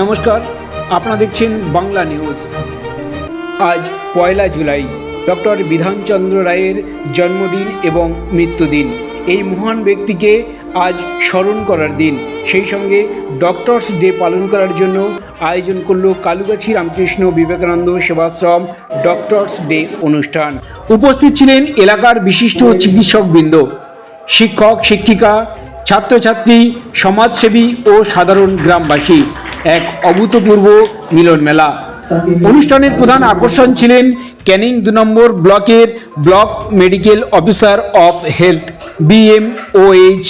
নমস্কার, আপনারা দেখছেন বাংলা নিউজ। আজ পয়লা জুলাই, ডক্টর বিধানচন্দ্র রায়ের জন্মদিন এবং মৃত্যুদিন। এই মহান ব্যক্তিকে আজ স্মরণ করার দিন। সেই সঙ্গে ডক্টরস ডে পালন করার জন্য আয়োজন করল কালুগাছি রামকৃষ্ণ বিবেকানন্দ সেবাশ্রম ডক্টরস ডে অনুষ্ঠান। উপস্থিত ছিলেন এলাকার বিশিষ্ট চিকিৎসকবৃন্দ, শিক্ষক, শিক্ষিকা, ছাত্রছাত্রী, সমাজসেবী ও সাধারণ গ্রামবাসী। এক অভূতপূর্ব মিলন মেলা। অনুষ্ঠানের প্রধান আকর্ষণ ছিলেন ক্যানিং দু নম্বর ব্লকের block medical officer of health BMOH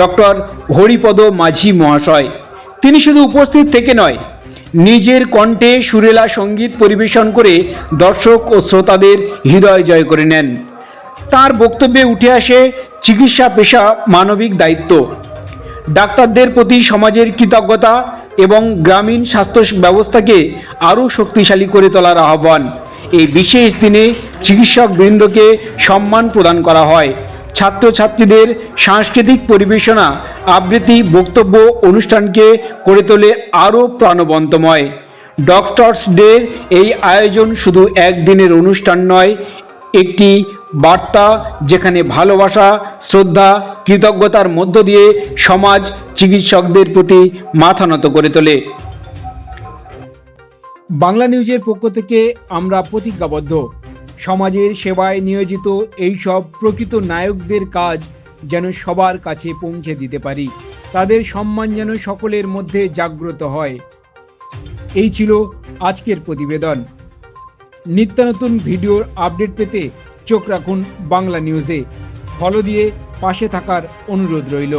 doctor Haripada Majhi মহাশয়। তিনি শুধু উপস্থিত থেকে নয়, নিজের কণ্ঠে সুরেলা সংগীত পরিবেশন করে দর্শক ও শ্রোতাদের হৃদয় জয় করে নেন। তার বক্তব্যে উঠে আসে চিকিৎসা পেশা মানবিক দায়িত্ব। ডাক্তারদের প্রতি সমাজের কৃতজ্ঞতা এবং গ্রামীণ স্বাস্থ্য ব্যবস্থাকে আরও শক্তিশালী করে তোলার আহ্বান। এই বিশেষ দিনে চিকিৎসক বৃন্দকে সম্মান প্রদান করা হয়। ছাত্রছাত্রীদের সাংস্কৃতিক পরিবেশনা, আবৃত্তি, বক্তব্য, অনুষ্ঠানকে করে তোলে আরও প্রাণবন্তময়। ডক্টরস ডে এই আয়োজন শুধু একদিনের অনুষ্ঠান নয় একটি বার্তা যেখানে ভালোবাসা, শ্রদ্ধা, কৃতজ্ঞতার মধ্য দিয়ে সমাজ চিকিৎসকদের প্রতি মাথা নত করে তোলে। বাংলা নিউজের পক্ষ থেকে আমরা প্রতিজ্ঞাবদ্ধ। সমাজের সেবায় নিয়োজিত এই সব প্রকৃত নায়কদের কাজ যেন সবার কাছে পৌঁছে দিতে পারি। তাদের সম্মান যেন সকলের মধ্যে জাগ্রত হয়। এই ছিল আজকের প্রতিবেদন। নিত্য নতুন ভিডিওর আপডেট পেতে চোখ রাখুন বাংলা নিউজে। ফলো দিয়ে পাশে থাকার অনুরোধ রইল।